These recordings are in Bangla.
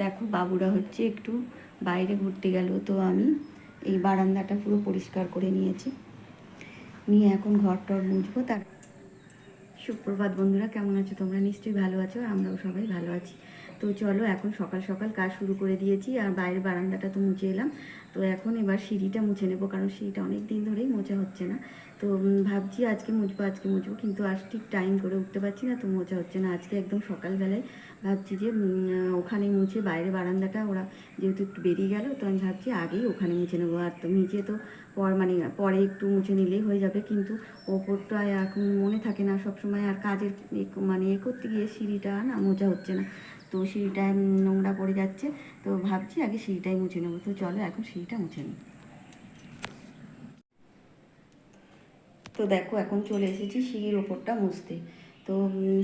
দেখো বাবুরা হচ্ছে একটু বাইরে ঘুরতে গেল, তো আমি এই বারান্দাটা পুরো পরিষ্কার করে নিয়েছি। নিয়ে এখন ঘর টর মুছবো, তার সুপ্রভাত বন্ধুরা, কেমন আছো? তোমরা নিশ্চয়ই ভালো আছো, আমরাও সবাই ভালো আছি। তো চলো এখন সকাল সকাল কাজ শুরু করে দিয়েছি আর বাইরের বারান্দাটা তো মুছে এলাম। তো এখন এবার সিঁড়িটা মুছে নেব কারণ সিঁড়িটা অনেক দিন ধরেই মোছা হচ্ছে না। তো ভাবছি আজকে মুছবো আজকে মুছবো কিন্তু আজ ঠিক টাইম করে উঠতে পারছি না, তো মোছা হচ্ছে না। আজকে একদম সকালবেলায় ভাবছি যে ওখানে মুছে বাইরে বারান্দাটা ওরা যেহেতু একটু বেরিয়ে গেল, তো আমি ভাবছি আগেই ওখানে মুছে নেব। আর তো নিচে তো পর মানে পরে একটু মুছে নিলেই হয়ে যাবে, কিন্তু ওপরটা এখন মনে থাকে না সবসময়। আর কাজের মানে এ করতে গিয়ে সিঁড়িটা না মোছা হচ্ছে না। তো সিঁড়িটা নোংরা পড়ে যাচ্ছে, তো ভাবছি আগে সিঁড়িটাই মুছে নেব। তো চলো এখন সিঁড়িটা মুছে নিই। তো দেখো, এখন চলে এসেছি সিঁড়ির ওপরটা মুছতে। তো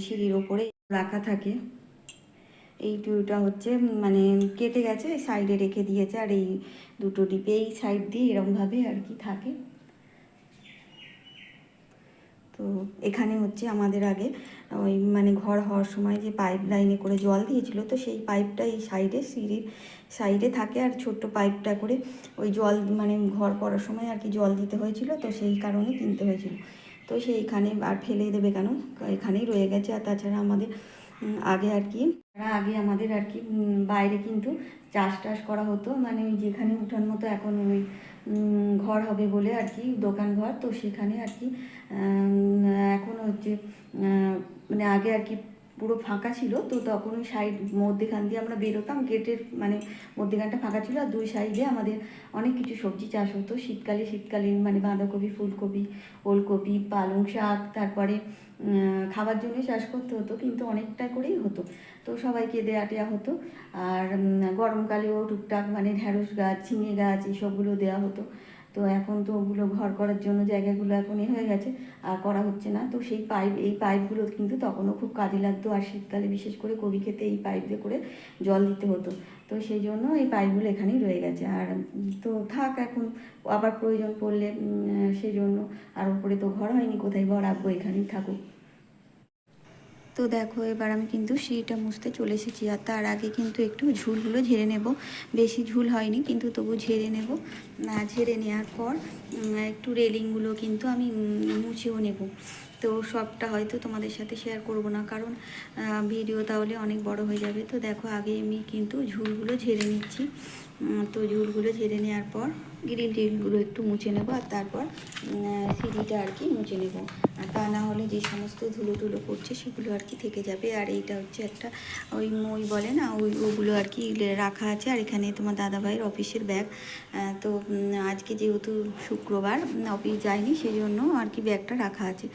সিঁড়ির ওপরে রাখা থাকে। এই টুটা হচ্ছে মানে কেটে গেছে, সাইডে রেখে দিয়েছে, আর এই দুটো ডিপে এই সাইড দিয়ে এরমভাবে আর কি থাকে। তো এখানে হচ্ছে আমাদের আগে ওই মানে ঘর হওয়ার সময় যে পাইপ লাইনে করে জল দিয়েছিল, তো সেই পাইপটা এই সাইডে সিঁড়ির সাইডে থাকে আর ছোট্ট পাইপটা করে ওই জল মানে ঘর করার সময় আর কি জল দিতে হয়েছিল, তো সেই কারণে কিনতে হয়েছিল। তো সেইখানে আর ফেলে দেবে কেন? এখানেই রয়ে গেছে আর তাছাড়া আমাদের আগে আর কি আগে আমাদের আর কি বাইরে কিন্তু চাষ টাস করা হতো মানে ওই যেখানে উঠান মতো এখন ওই ঘর হবে বলে আর কি, দোকান ঘর। তো সেখানে আর কি এখন হচ্ছে মানে আগে আর কি পুরো ফাঁকা ছিল, তো তখন ওই সাইড মধ্যেখান দিয়ে আমরা বেরোতাম। গেটের মানে মধ্যেখানটা ফাঁকা ছিল আর দুই সাইডে আমাদের অনেক কিছু সবজি চাষ হতো। শীতকালে শীতকালীন মানে বাঁধাকপি, ফুলকপি, ওলকপি, পালং শাক, তারপরে খাবার জন্য চাষ করতে হতো, কিন্তু অনেকটা করেই হতো। তো সবাইকে দেয়া টেয়া হতো। আর গরমকালেও টুকটাক মানে ঢ্যাঁড়স গাছ, ঝিঙে গাছ, এইসবগুলো দেওয়া হতো। তো এখন তো ওগুলো ঘর করার জন্য জায়গাগুলো এখন এ হয়ে গেছে, আর করা হচ্ছে না। তো সেই পাইপ, এই পাইপগুলো কিন্তু তখনও খুব কাজে লাগতো, আর শীতকালে বিশেষ করে কবি খেতে এই পাইপ দিয়ে করে জল দিতে হতো। তো সেই জন্য এই পাইপগুলো এখানেই রয়ে গেছে। আর তো থাক এখন, আবার প্রয়োজন পড়লে সেই জন্য। আর উপরে তো ঘর হয়নি, কোথায় ঘর রাখব এখানেই থাকুক। তো দেখো, এবার আমি কিন্তু সিঁড়িটা মুছতে চলে এসেছি আর তার আগে কিন্তু একটু ঝুলগুলো ঝেড়ে নেব। বেশি ঝুল হয়নি, কিন্তু তবু ঝেড়ে নেব। ঝেড়ে নেওয়ার পর একটু রেলিংগুলো কিন্তু আমি মুছেও নেব। তো সবটা হয়তো তোমাদের সাথে শেয়ার করব না। কারণ ভিডিও তাহলে অনেক বড় হয়ে যাবে। তো দেখো, আগে আমি কিন্তু ঝুলগুলো ঝেড়ে নিচ্ছি। তো ঝুলগুলো ঝেড়ে নেওয়ার পর গ্রিল টিলগুলো একটু মুছে নেব আর তারপর সিঁড়িটা আর কি মুছে নেব। আর তা না হলে যে সমস্ত ধুলো টুলো করছে সেগুলো আর কি থেকে যাবে। আর এইটা হচ্ছে একটা ওই মই বলে না, ওই ওগুলো আর কি রাখা আছে। আর এখানে তোমার দাদাভাইয়ের অফিসের ব্যাগ। তো আজকে যেহেতু শুক্রবার অফিস যায়নি সেই জন্য আর কি ব্যাগটা রাখা আছে।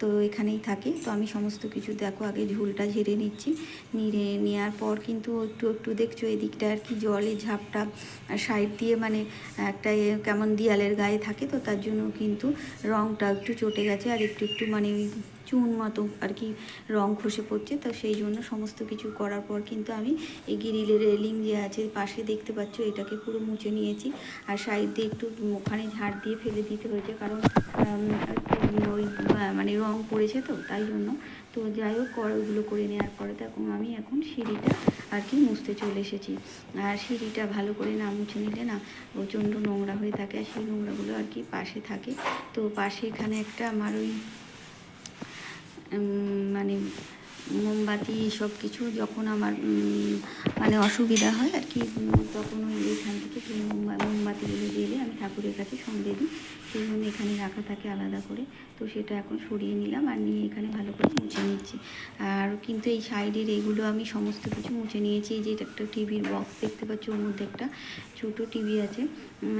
তো এখানেই থাকে। তো আমি সমস্ত কিছু দেখো, আগে ঝুলটা ঝেড়ে নিচ্ছি। নিয়ে নেওয়ার পর কিন্তু একটু একটু দেখছ এদিকটা আর কি জলে ঝাপটা সাইড দিয়ে মানে একটা কেমন দেয়ালের গায়ে থাকে তো তার জন্য কিন্তু রঙটা একটু চটে গেছে আর একটু একটু মানে ওই চুন মতো আর কি রং খসে পড়ছে। তো সেই জন্য সমস্ত কিছু করার পর কিন্তু আমি এই গ্রিলের রেলিং যে আছে পাশে দেখতে পাচ্ছ এটাকে পুরো মুছে নিয়েছি। আর সাইড দিয়ে একটু ওখানে ঝাড় দিয়ে ফেলে দিতে হয়েছে কারণ ওই মানে রং পড়েছে তো, তাই জন্য। তো যাই হোক, কর, ওগুলো করে নেওয়ার পরে তখন আমি এখন সিঁড়িটা আর কি মুছতে চলে এসেছি। আর সিঁড়িটা ভালো করে না মুছে নিলে না প্রচণ্ড নোংরা হয়ে থাকে আর সেই নোংরাগুলো আর কি পাশে থাকে। তো পাশে এখানে একটা আমার ওই মানে মোমবাতি সব কিছু যখন আমার মানে অসুবিধা হয় আর কি তখন ওই এখান থেকে সেই মোমবা- মোমবাতিগুলো জেলে আমি ঠাকুরের কাছে সন্ধে দিই। সেই জন্য এখানে রাখা থাকে আলাদা করে। তো সেটা এখন সরিয়ে নিলাম আর নিয়ে এখানে ভালো করে মুছে নিচ্ছি। আর কিন্তু এই সাইডের এগুলো আমি সমস্ত কিছু মুছে নিয়েছি। এই যে একটা টিভির বক্স দেখতে পাচ্ছ, ওর মধ্যে একটা ছোটো টিভি আছে।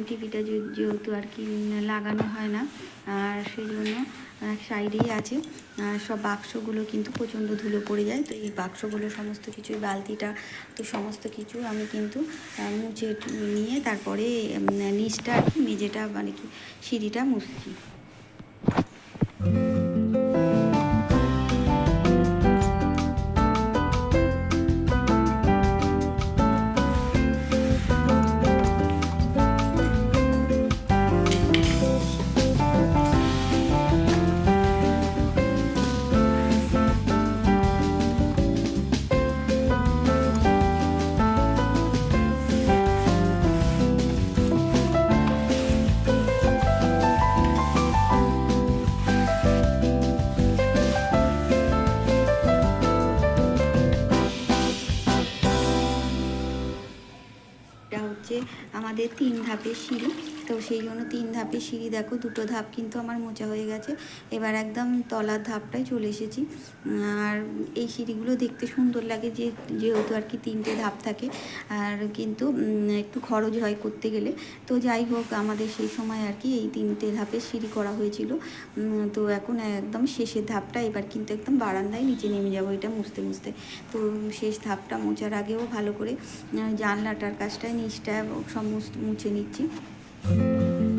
টিভিটা যেহেতু আর কি লাগানো হয় না। আর সেই জন্য সাইডেই আছে। সব বাক্সগুলো কিন্তু প্রচণ্ড ধুলো পড়ে যায়, তো এই বাক্সগুলো সমস্ত কিছু বালতিটা তো সমস্ত কিছু আমি কিন্তু মুছে নিয়ে তারপরে নিচটা আর কি মেঝেটা মানে কি সিঁড়িটা মুছছি। আমাদের তিন ধাপের সিঁড়ি। তো সেই জন্য তিন ধাপের সিঁড়ি, দেখো দুটো ধাপ কিন্তু আমার মোচা হয়ে গেছে। এবার একদম তলার ধাপটায় চলে এসেছি। আর এই সিঁড়িগুলো দেখতে সুন্দর লাগে যে, যেহেতু আর কি তিনটে ধাপ থাকে। আর কিন্তু একটু খরচ হয় করতে গেলে। তো যাই হোক, আমাদের সেই সময় আর কি এই তিনটে ধাপের সিঁড়ি করা হয়েছিল। তো এখন একদম শেষের ধাপটা, এবার কিন্তু একদম বারান্দায় নিচে নেমে যাব এটা মুছতে মুছতে। তো শেষ ধাপটা মোচার আগেও ভালো করে জানলাটার কাজটায় নিচটা সমস্ত মুছে মুছে নিচ্ছি আর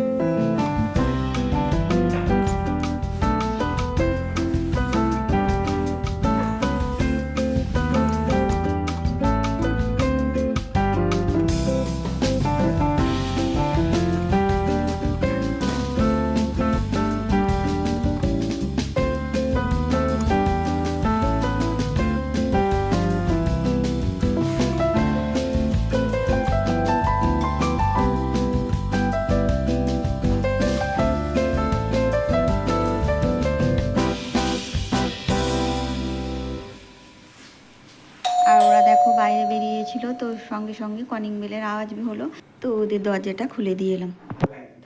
বেরিয়েছিল তো সঙ্গে সঙ্গে কনিং বেলের আওয়াজ হলো তো ওদের দরজাটা খুলে দিয়ে এলাম।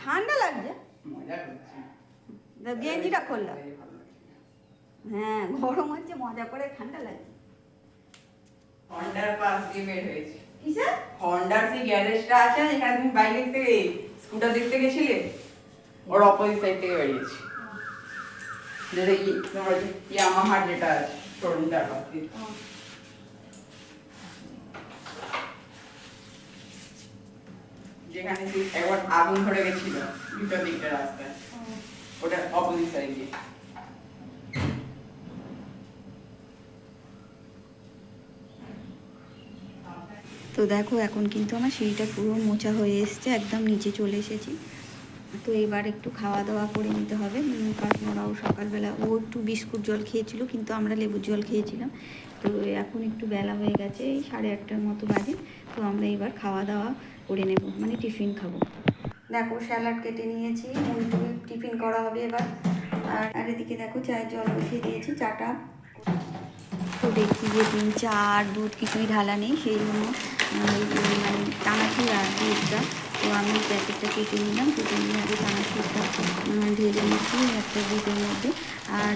ঠান্ডা লাগছে? গেঞ্জিটা খুললাম হ্যাঁ গরম হচ্ছে মজা করে ঠান্ডা লাগছে। হন্ডার পাশ দিয়ে বের হয়েছে। কিসে হন্ডার সেই গ্যারেজটা আছে না যেখানে তুমি বাইক দেখতে স্কুটার দেখতে গেছিলে? ওর অপোজিট সাইড থেকে বেরিয়েছি। যেটা ই তোমার ইয়ামাহার যেটা আছে শোরুমটার পাশ দিয়ে। যেখানে একবার আগুন ধরে গেছিল ভিতর দিকটা রাস্তায়। ওটা অপোজিট তো দেখো, এখন কিন্তু আমার সিঁড়িটা পুরো মোচা হয়ে এসছে, একদম নিচে চলে এসেছি। তো এবার একটু খাওয়া দাওয়া করে নিতে হবে। কারণ ওরাও সকালবেলা, ও একটু বিস্কুট জল খেয়েছিল, কিন্তু আমরা লেবুর জল খেয়েছিলাম। তো এখন একটু বেলা হয়ে গেছে, এই সাড়ে আটটার মতো বাজে। তো আমরা এবার খাওয়া দাওয়া করে নেব মানে টিফিন খাব। দেখো স্যালাড কেটে নিয়েছি মুড়ি টিফিন করা হবে এবার। আর আর এদিকে দেখো চায়ের জল বসিয়ে দিয়েছি চাটা। তো দেখি যে দিন চা আর দুধ কিছুই ঢালা নেই সেই জন্য মানে টানা যে মানে টানাছি আর দুধটা তো আমি প্যাকেটটা কেটে নিলাম, কেটে নিয়ে আগে চানাচুরটা ঢেলে নিচ্ছি একটা দুধের মধ্যে। আর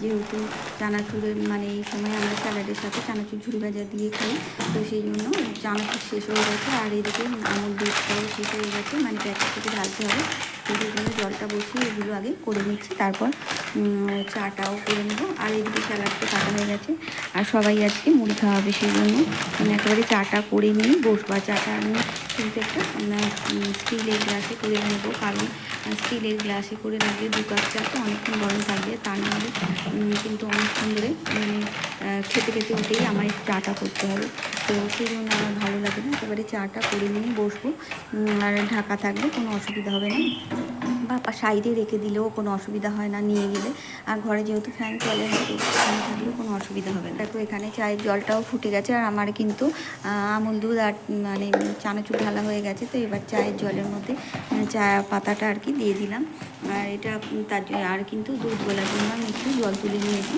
যেহেতু চানাচুরের মানে এই সময় আমরা স্যালাডের সাথে চানাচুর ঝুড়ি ভাজা দিয়ে খাই, তো সেই জন্য চানাচুর শেষ হয়ে গেছে। আর এদিকে আমুল দুধটাও শেষ হয়ে গেছে মানে প্যাকেট থেকে ঢালতে হবে। তো সেই জন্য জলটা বসিয়ে এগুলো আগে করে নিচ্ছি। তারপর চাটাও করে নেব। আর এদিকে স্যালাডটা কাটা হয়ে গেছে। আর সবাই আজকে মুড়ি খাওয়া হবে সেই জন্য। আমি একেবারে চাটা করে নিয়ে বসবা। চাটা আমি কিন্তু একটা স্টিলের গ্লাসে করে নেব। কারণ স্টিলের গ্লাসে করে রাখলে দু কাপ চা তো অনেকক্ষণ গরম থাকবে তার নাহলে কিন্তু অনেকক্ষণ ধরে মানে খেতে খেতে উঠেই আমার চাটা করতে হবে। তো সেই জন্য আমার ভালো লাগে না, একেবারে চাটা করে নিয়ে বসবো আর ঢাকা থাকলে কোনো অসুবিধা হবে না। বা সাইডে রেখে দিলেও কোনো অসুবিধা হয় না, নিয়ে গেলে। আর ঘরে যেহেতু ফ্যান চলে না ফ্যান থাকলেও কোনো অসুবিধা হবে না। দেখো এখানে চায়ের জলটাও ফুটে গেছে, আর আমার কিন্তু আমুল দুধ আর মানে চানাচুর ঢালা হয়ে গেছে, তো এবার চায়ের জলের মধ্যে চা পাতাটা আর কি দিয়ে দিলাম। আর এটা তার আর কিন্তু দুধ গলার জন্য আমি একটু জল তুলে নিয়েছি।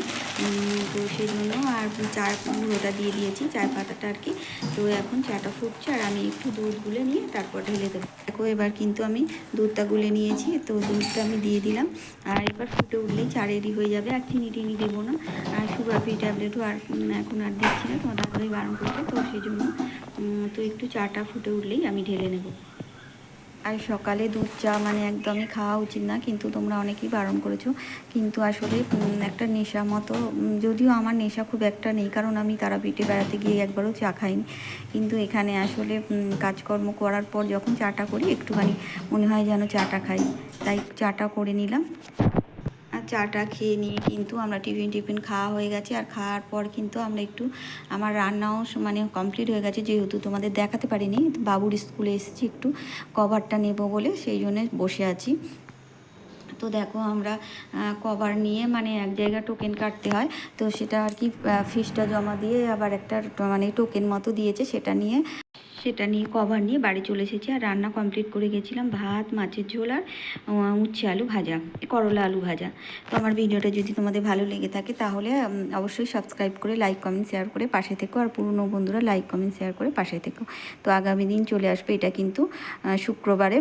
তো সেই জন্য আর চার গুঁড়োটা দিয়ে দিয়েছি চায়ের পাতাটা আর কি। তো এখন চাটা ফুটছে আর আমি একটু দুধ গুলে নিয়ে তারপর ঢেলে দেবো। দেখো, এবার কিন্তু আমি দুধটা গুলে নিয়েছি, তো দুধটা আমি দিয়ে দিলাম। আর এবার ফুটে উঠলেই চা রেডি হয়ে যাবে। আর চিনি টিনি দেবো না। আর সুগার ফ্রি ট্যাবলেটও আর এখন আর দিচ্ছি না তোমার বারণ করবে তো সেই জন্য তো একটু চাটা ফুটে উঠলেই আমি ঢেলে নেব। আর সকালে দুধ চা মানে একদমই খাওয়া উচিত না, কিন্তু তোমরা অনেকেই বারণ করেছ। কিন্তু আসলে একটা নেশা মতো যদিও আমার নেশা খুব একটা নেই, কারণ আমি তারাপীঠে বেড়াতে গিয়ে একবারও চা খাইনি। কিন্তু এখানে আসলে কাজকর্ম করার পর যখন চাটা করি, একটুখানি মনে হয় যেন চাটা খাই। তাই চাটা করে নিলাম। চাটা খেয়ে নিয়ে কিন্তু আমরা টিফিন টিফিন খাওয়া হয়ে গেছে। আর খাওয়ার পর কিন্তু আমরা একটু আমার রান্নাও মানে কমপ্লিট হয়ে গেছে। যেহেতু তোমাদের দেখাতে পারিনি, বাবুর স্কুলে এসেছি একটু কভারটা নেব বলে, সেই জন্য বসে আছি। তো দেখো আমরা কভার নিয়ে মানে এক জায়গায় টোকেন কাটতে হয়। তো সেটা আর কি ফিসটা জমা দিয়ে আবার একটা মানে টোকেন মতো দিয়েছে সেটা নিয়ে সেটা নিয়ে কভার নিয়ে বাড়ি চলে এসেছি। আর রান্না কমপ্লিট করে গেছিলাম ভাত, মাছের ঝোল আর উচ্ছে আলু ভাজা করলা আলু ভাজা। তো আমার ভিডিওটা যদি তোমাদের ভালো লেগে থাকে তাহলে অবশ্যই সাবস্ক্রাইব করে লাইক কমেন্ট শেয়ার করে পাশে থেকো। আর পুরনো বন্ধুরা লাইক কমেন্ট শেয়ার করে পাশে থেকো। তো আগামী দিন চলে আসবে এটা কিন্তু শুক্রবারে।